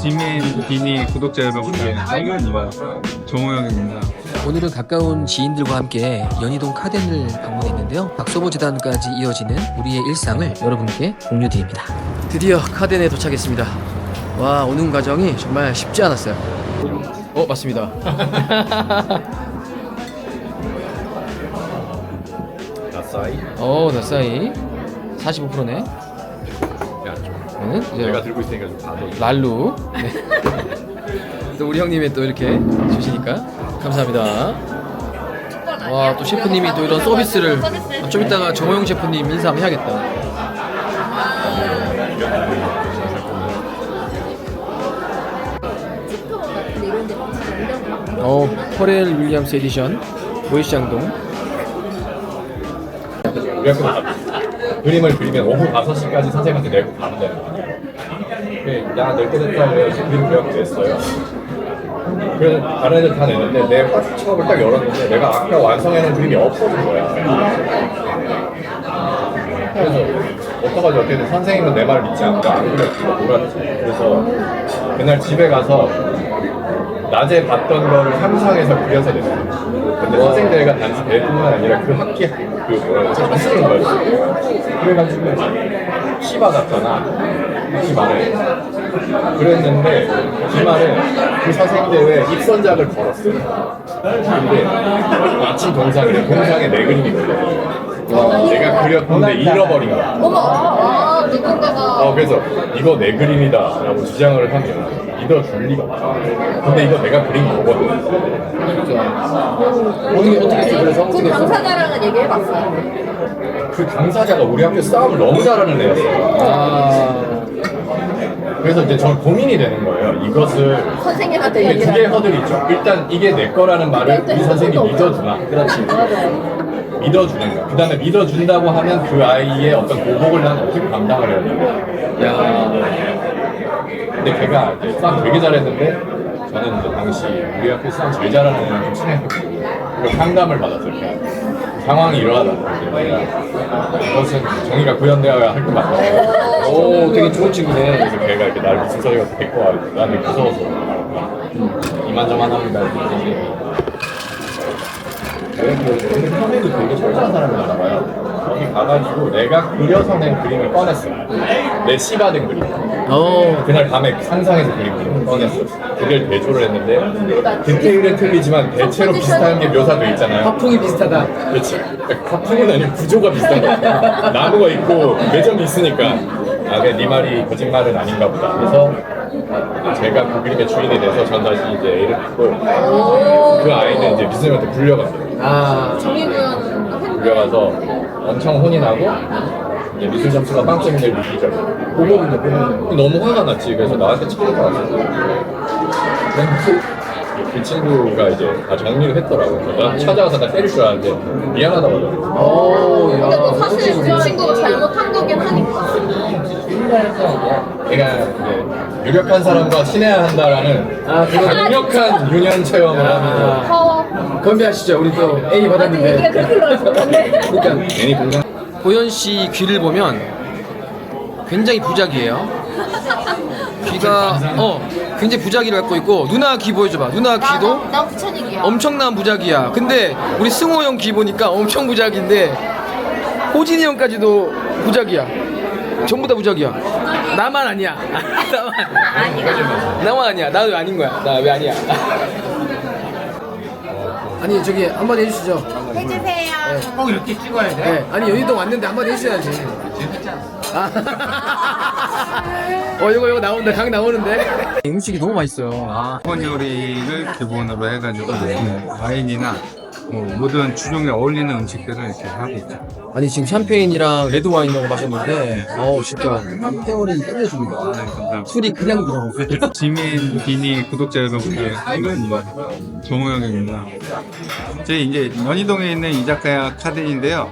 지민 비니 구독자 여러분들 반갑습니다. 정호영입니다. 오늘은 가까운 지인들과 함께 연희동 카덴을 방문했는데요. 박소보 재단까지 이어지는 우리의 일상을 여러분께 공유드립니다. 드디어 카덴에 도착했습니다. 와 오는 과정이 정말 쉽지 않았어요. 어 맞습니다. 나사이? 어 나사이 45%네. 는 내가 들고 있으니까 좀 봐도. 랄루. 네. 또 우리 형님이 또 이렇게 주시니까 감사합니다. 와 또 셰프님이 또 이런 서비스를 아, 좀 이따가 정호영 셰프님 인사 한번 해야겠다. 어 퍼렐 윌리엄스 에디션 모이시장동. 그림을 그리면 오후 5시까지 선생님한테 내고 가면 되는 거야. 그래, 야, 낼거 됐다. 그래서 그림 그려고 냈어요. 그래서 다른 애들 다 냈는데 내 화수첩을 딱 열었는데 내가 아까 완성해놓은 그림이 없어진 거야. 그래서 어떡하지 어떻게든 선생님은 내말 믿지 않고 안 그렸고 몰았지. 그래서 그날 집에 가서 낮에 봤던 거를 상상해서 그려서 냈어. 근데 선생님들과 단지 배뿐만 아니라 그 학기 그 뭐라 그러지 전쓰는 거였어. 그래가지고 시받았잖아. 기말에. 그랬는데 기말에 그 선생님들 입선작을 걸었어. 근데 아침 동상이래. 동상에 내 그림이 걸려. 내가 그렸는데 잃어버린 거야. 어머, 아, 누군가가 어 그래서 이거 내 그림이다 라고 주장을 하면 믿어줄 리가 없어 근데 이거 내가 그린 거거든. 어떻게 어떻게 했어? 그래서 그 어떻게 했어? 당사자랑은 얘기해봤어요. 그 당사자가 우리 학교 싸움을 너무 잘하는 애였어요 아. 그래서 이제 전 고민이 되는 거예요. 이것을 선생님한테 이게 두 얘기를 개의 허들이 있죠. 일단 이게 내 거라는 말을 우리 선생님이 믿어주나? 그렇지 맞아요. 믿어주는 거. 그 다음에 믿어준다고 하면 그 아이의 어떤 보복을 난 어떻게 감당을 해야 되나. 야. 근데 걔가 이제 싸움 되게 잘했는데 저는 이제 당시 우리 학교 싸움 제일 잘하는 애랑 좀 친했고 그리고 상담을 받았어요. 상황이 이러하다. 내가 이것은 정의가 구현되어야 할 것 같아. 오 되게 좋은 친구네. 그래서 걔가 이렇게 날 무슨 소리 같은 데리고 와. 나한테 무서워서. 이만저만합니다. 근데 컴퓨터 되게 철저한 사람이었나 봐요. 거기 가가지고 내가 그려서 낸 그림을 꺼냈어. 내 씨받은 그림. 어. 그날 밤에 상상해서 그린 그림을 꺼냈어. 그걸 대조를 했는데 디테일은 틀리지만 대체로 비슷한 게 묘사돼 있잖아요. 화풍이 비슷하다. 그렇지. 화풍은 아니고 구조가 비슷한 거야. 나무가 있고 매점이 있으니까. 아, 그래, 네 말이 거짓말은 아닌가 보다. 그래서 제가 그 그림의 주인이 돼서 전 다시 이제 애를 갖고 그 아이는 이제 미술님한테 불려갔어요. 아. 정의는 불려가서 엄청 혼이 나고 이제 미술 점수가 빵점인 걸 느끼죠. 고모분요 고모분. 너무 화가 났지. 그래서 나한테 쳐들어왔어. 그 친구가 이제 다 정리를 했더라고. 그래서 나 찾아와서 나 때릴 줄 알았는데 미안하다고 하더라고. 오 근데 또 야. 사실 그 친구가 잘못한 거긴 하니까. 내가 이제 유력한 사람과 친해야 한다라는 아 그거 강력한 유년 체험을 하면서 파워. 건배하시죠. 우리 또 A 얘가 받았는데. 그렇게. 그러니까 괜히 공장 보현 씨 귀를 보면 굉장히 부작이에요. 귀가 어 굉장히 부작이를 갖고 있고 누나 귀 보여줘봐. 누나 귀도 나 부천이야. 엄청난 부작이야. 근데 우리 승호 형 귀 보니까 엄청 부작인데 호진이 형까지도 부작이야. 전부 다 부작이야. 나만 아니야. 나만 아니야. 나만 아니야. 나왜 아닌 거야? 나 왜 아니야? 아니 저기 한마디 해주시죠. 해주세요. 꼭 이렇게 찍어야 돼? 네. 아니 연희동 왔는데 한마디 해주셔야지. 아. 어 이거 이거 나온다. 강 나오는데. 음식이 너무 맛있어요. 아. 일본 요리를 기본으로 해가지고 네, 와인이나 뭐 모든 주종에 어울리는 음식들을 이렇게 하고 있죠. 아니 지금 샴페인이랑 레드 와인이라고 마셨는데 어우 진짜 샴페인이 끝내줍니다. 네, 감사합니다. 술이 그냥 들어. 지민 비니 구독자 여러분들 반갑습니다. 정호영입니다. 저희 이제 연희동에 있는 이자카야 카덴인데요.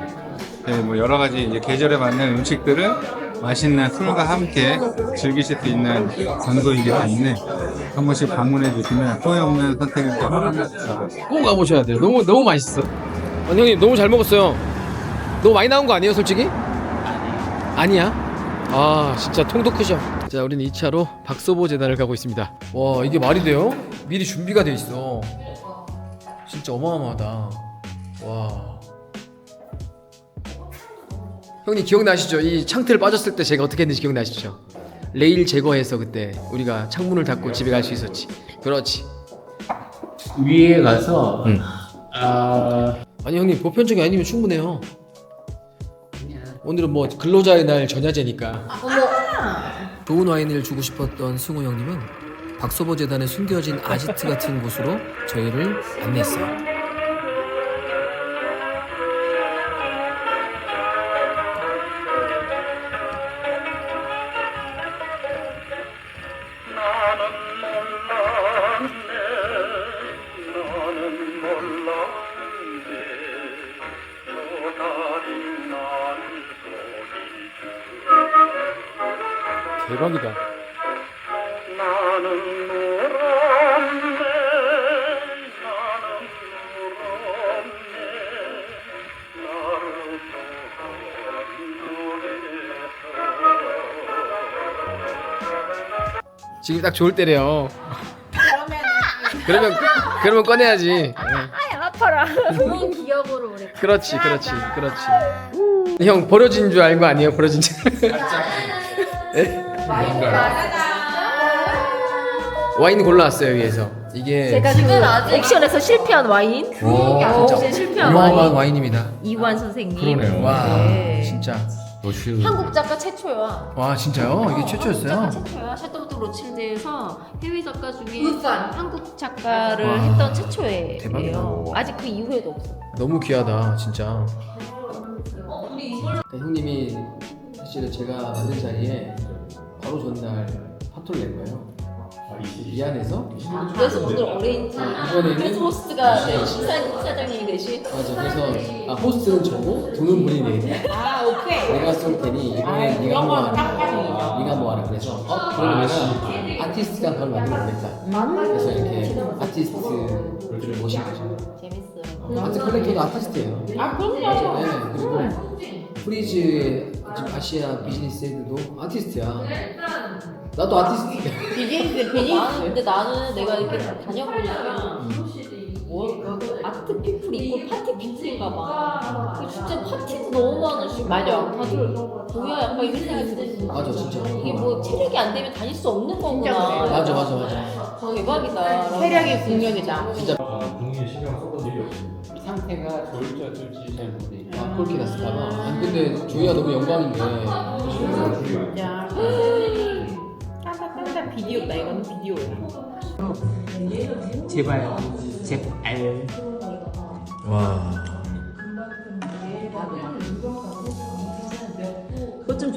네, 뭐 여러 가지 이제 계절에 맞는 음식들을 맛있는 술과 함께 즐기실 수 있는 장소이기 때문에 한 번씩 방문해 주시면 후회 없는 선택을 해드립니다. 꼭 가보셔야 돼요. 너무 너무 맛있어. 아니 형님 너무 잘 먹었어요. 너무 많이 나온 거 아니에요, 솔직히? 아니야. 아 진짜 통도 크죠 자 우리는 2차로 박소보 재단을 가고 있습니다 와 이게 말이 돼요? 미리 준비가 돼 있어 진짜 어마어마하다 와 형님 기억나시죠? 이 창틀 빠졌을 때 제가 어떻게 했는지 기억나시죠? 레일 제거해서 그때 우리가 창문을 닫고 집에 갈 수 있었지. 그렇지. 위에 가서 응. 아 아니 형님 보편적이 아니면 충분해요. 오늘은 뭐 근로자의 날 전야제니까. 좋은 와인을 주고 싶었던 승우 형님은 박소보 재단에 숨겨진 아지트 같은 곳으로 저희를 안내했어요 지금 딱 좋을 때래요 그러면 그러면 꺼내야지 아파라. 좋은 기억으로 우리. 그렇지 그렇지 그렇지 형 버려진 줄 알고 아니에요 버려진 줄 와인 골라왔어요 위에서 이게 제가 지금 옥션에서 실패한 와인. 옥션 실패한 유명한 와인. 와인입니다 이완 선생님. 그러네요. 와 네. 진짜 멋있는 한국 작가 최초야. 와 진짜요? 이게 최초였어요? 작가 최초야. 샤토부트 로칠드에서 해외 작가 중에 한국 작가를 와. 했던 최초예요. 대박이다. 아직 그 이후에도 없어. 너무 귀하다 진짜 형님이 사실은 제가 만든 자리에 바로 전날 파토를 낸 거예요 미안해서? 그래서 오늘 오렌지 이번에는? 그래서 호스트가 네, 심사 사장님이 대신. 맞아 그래서 아 호스트는 저고 돈은 본인이 내야 돼아 오케이. 내가 쏠 테니 이번에 네가 한번 와라 네가 한번 와라 그래서 어? 그러면 내가 아티스트가 그걸 만들어 보겠다. 그래서 이렇게 아티스트 를 모신 거죠 재밌어요. 아트 컬렉터도 아티스트예요 아 그럼요. 네, 그리고 프리즈의 지금 아시아 비즈니스 헤드도 아티스트야. 나도 아티스트야. 비즈니스 비즈니스. 근데 나는 내가 이렇게 다녀보니까 뭐 아트 피플 있고 파티 피플인가 봐. 그 진짜 파티도 너무 많으시고 맞아. 다들 뭐야 약간 이런 생각이 들었어. 맞아, 진짜. 이게 뭐 체력이 안 되면 다닐 수 없는 거구나. 맞아, 맞아, 맞아. 대박이다. 체력이 국력이다. 진짜 국민이 신경 써본 일이 없어요. 상태가 좋을지 어쩔지 잘 모르겠어요. 아, 그렇게 났을까봐. 아니, 근데 조이가 너무 영광인데. 야. 깐다 깐다 비디오다 이거는 비디오야. 제발 제발 와.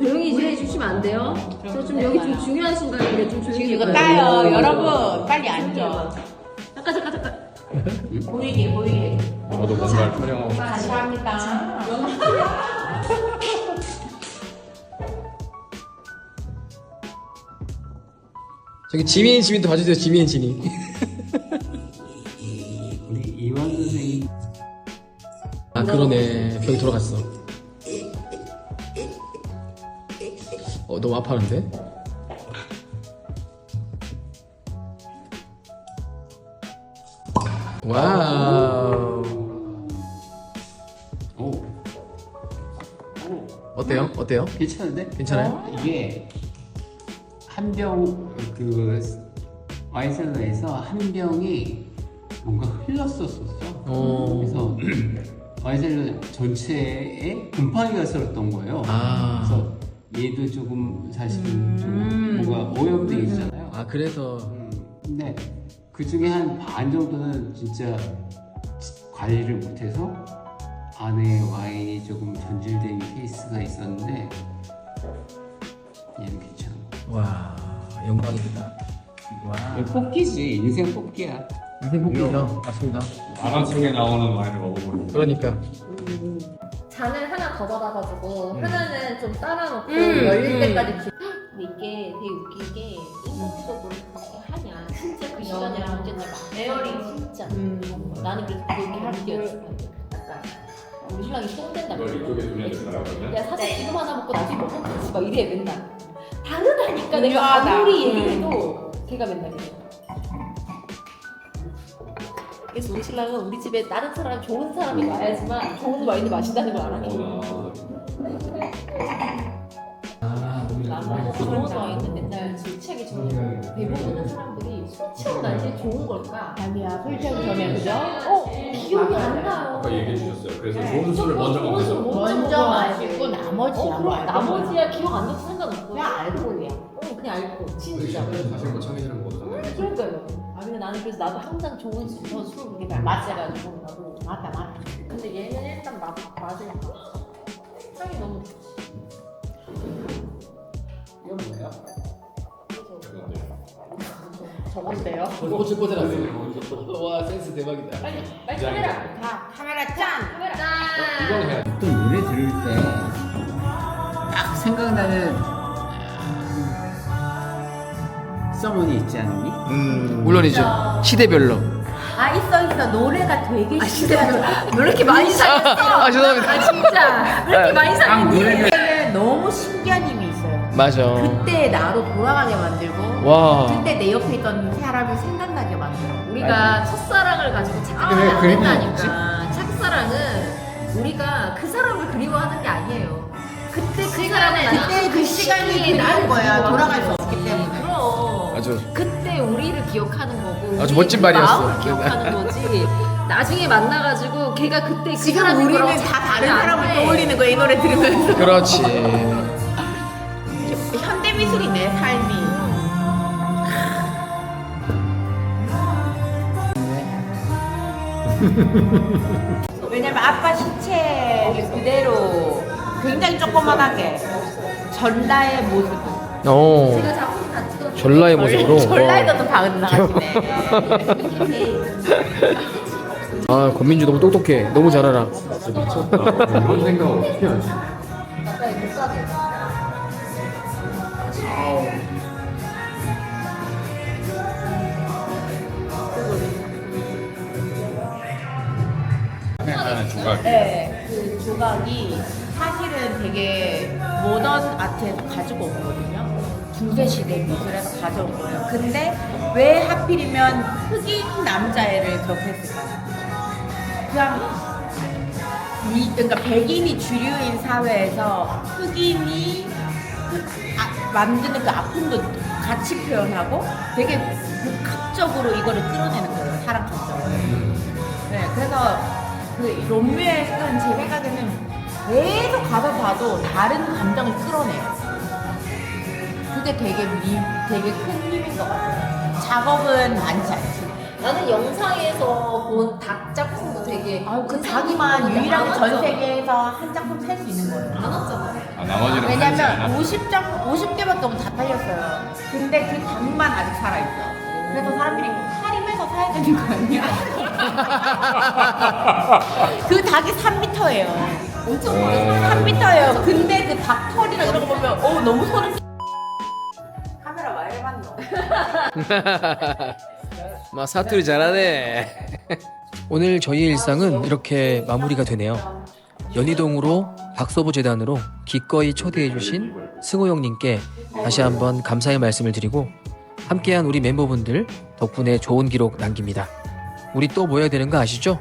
조용히 좀 해주시면 안 돼요? 저 좀 여기 좀 중요한 순간인데 좀 조용히 이거 해봐요. 따요 여러분 빨리 앉아 잠깐 잠깐 잠깐. 보이게 보이게. 저도 뭔가를 촬영하고 감사합니다 저기 지민 지민도 봐주세요, 지민 지민. 우리 이완 선생님 아, 그러네. 병이 돌아갔어. 어, 너무 아파하는데? 와우. 오 어때요? 어때요? 괜찮은데? 괜찮아요? 이게 한 병 그 와인셀러에서 한 병이 뭔가 흘렀었었어. 어. 그래서 와인셀러 전체에 곰팡이가 슬었던 거예요. 아. 그래서 얘도 조금 사실은 좀 뭔가 오염돼 있잖아요. 아, 그래서. 음, 근데 그 중에 한 반 정도는 진짜 관리를 못해서 안에 와인이 조금 전질된 케이스가 있었는데 얘는 괜찮은 거. 와, 영광입니다. 와. 뽑기지 인생 뽑기야. 인생 복귀죠. 맞습니다. 만화책에 나오는 와인을 먹어보는 그러니까. 잔을 하나 더 받아가지고 음. 하나는 좀 따라놓고 음, 열릴 음. 때까지 기... 근데 이게 되게 웃긴 게 인터넷에서 그렇게 하냐 진짜 그 시간에 문제점 에어링 진짜 나는 그래서 그렇게 약간 우리 신랑이 똥 댄다. 이걸 이쪽에 두면 될까요 그러면? 야 사실 지금 하나 먹고 나중에 먹고 같이 막 이래 맨날. 다르다니까 내가. 아무리 음. 얘기해도 걔가 맨날 그래. 그래서 우리 신랑은 우리 집에 다른 사람 좋은 사람이 와야지만 좋은 와인을 마신다는 걸 알아. 나는 좋은 와인은 맨날 술 취하기 전에 대부분의 사람들이 술 취하고 난 뒤에 좋은 걸까? 아니야 술 취하기 전에 그죠? 어 기억이 안 나요. 아까 얘기해 주셨어요. 그래서 좋은 술을 먼저 좋은 먹는 술 거. 먼저. 마시고 나머지야 어, 뭐 그럼 나머지야 기억 안 나도 상관없고. 그냥 알코올이야 어, 그냥 알고 진짜. 다시 한번 청해주는 거잖아요. 그러니까요. 아 근데 나는 그래서 나도 항상 좋은 술, 저 술을 그렇게 잘 마셔가지고 나도. 맞다 맞다 근데 얘는 일단 맛 맞으니까 향이 너무 좋지. 이건 뭐야? 저건데요. 꽃을 꽂아놨어요. 와 센스 대박이다. 빨리 빨리 카메라. 자 카메라 짠 카메라. 이건 해야 또 노래 들을 때 딱 생각나는 아, 서문이 있지 않니? 음. 물론이죠. 시대별로. 아 있어 있어 노래가 되게 아, 신기하다 왜 이렇게 많이 사겠어 아 죄송합니다. 아 진짜 왜 이렇게 많이 딱 노래를 사겠니 너무 신기한 힘이 있어요 맞아. 그때 나로 돌아가게 만들고 와. 그때 내 옆에 있던 사람이 생각나게 만들어 우리가 첫사랑을 가지고 왜안 그림이 된다니까. 첫사랑은 우리가 그 사람을 그리워하는 게 아니에요. 그때 그 사람을 그때 그 시간이 그리운 거야 돌아갈 수 없기 때문에. 아주 그때 우리를 기억하는 거고. 아주 멋진 그 말이었어. 마음을 기억하는 거지. 나중에 만나가지고 걔가 그때 그 지금 사람인 우리는 거라고 다 다른 안 사람을 돼. 떠올리는 거야 이 노래 들으면서 그렇지. 현대 미술이네 삶이 왜냐면 아빠 신체를 그대로 굉장히 조그만하게 전라의 모습 어. 제가 찍어. 전라의 모습으로. 전라에서도 박은 나가시네 아 권민주 너무 똑똑해. 너무 잘 알아. 이런 생각을 어떻게 하지? 생각하는 조각. 네, 그 조각이 사실은 되게 모던 아트에서 가지고 온 거거든요. 중세 시대 미술에서 가져온 거예요. 근데 왜 하필이면 흑인 남자애를 그렇게 했을까요? 그냥 이, 그러니까 백인이 주류인 사회에서 흑인이 흑- 아, 만드는 그 아픔도 같이 표현하고 되게 복합적으로 이거를 끌어내는 거예요. 사람 감정을. 네, 그래서 그 롬뮤에 쓴제 생각에는 계속 가서 봐도 다른 감정을 끌어내요. 그게 되게 미, 되게 큰 힘인 것 같아요. 작업은 많지 않지. 나는 영상에서 본 닭 작품도 되게 아, 그 자기만 유일하게 전 세계에서 한 작품 살수 있는 거예요. 안 왔잖아. 아, 나머지는 팔지? 왜냐면 50장, 50개밖에 없면 다 팔렸어요. 근데 그 닭만 아직 살아있어. 그래서 사람들이 할인해서 사야 되는 거 아니야? 그 닭이 3m예요. 엄청 어. 많이 3m예요. 근데 그 닭 털이랑 이런 거 보면 어 너무 소름. 막 사투리 잘하네. 오늘 저희의 일상은 이렇게 마무리가 되네요. 연희동으로 박서부 재단으로 기꺼이 초대해 주신 승호 형님께 다시 한번 감사의 말씀을 드리고 함께한 우리 멤버분들 덕분에 좋은 기록 남깁니다. 우리 또 모여야 되는 거 아시죠?